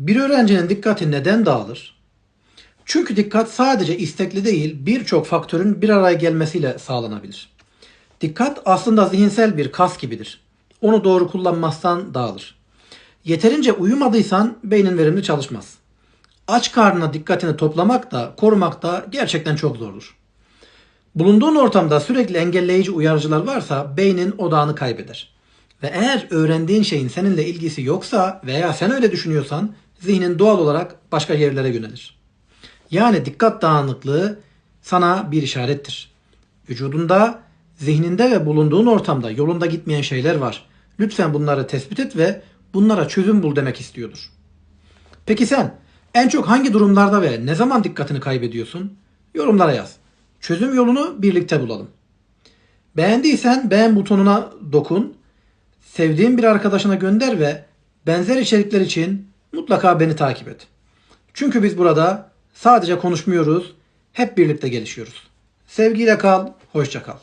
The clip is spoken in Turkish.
Bir öğrencinin dikkati neden dağılır? Çünkü dikkat sadece istekli değil, birçok faktörün bir araya gelmesiyle sağlanabilir. Dikkat aslında zihinsel bir kas gibidir. Onu doğru kullanmazsan dağılır. Yeterince uyumadıysan beynin verimli çalışmaz. Aç karnına dikkatini toplamak da korumak da gerçekten çok zordur. Bulunduğun ortamda sürekli engelleyici uyarıcılar varsa beynin odağını kaybeder. Ve eğer öğrendiğin şeyin seninle ilgisi yoksa veya sen öyle düşünüyorsan zihnin doğal olarak başka yerlere yönelir. Yani dikkat dağınıklığı sana bir işarettir. Vücudunda, zihninde ve bulunduğun ortamda yolunda gitmeyen şeyler var. Lütfen bunları tespit et ve bunlara çözüm bul demek istiyordur. Peki sen en çok hangi durumlarda ve ne zaman dikkatini kaybediyorsun? Yorumlara yaz. Çözüm yolunu birlikte bulalım. Beğendiysen beğen butonuna dokun. Sevdiğin bir arkadaşına gönder ve benzer içerikler için mutlaka beni takip et. Çünkü biz burada sadece konuşmuyoruz, hep birlikte gelişiyoruz. Sevgiyle kal, hoşça kal.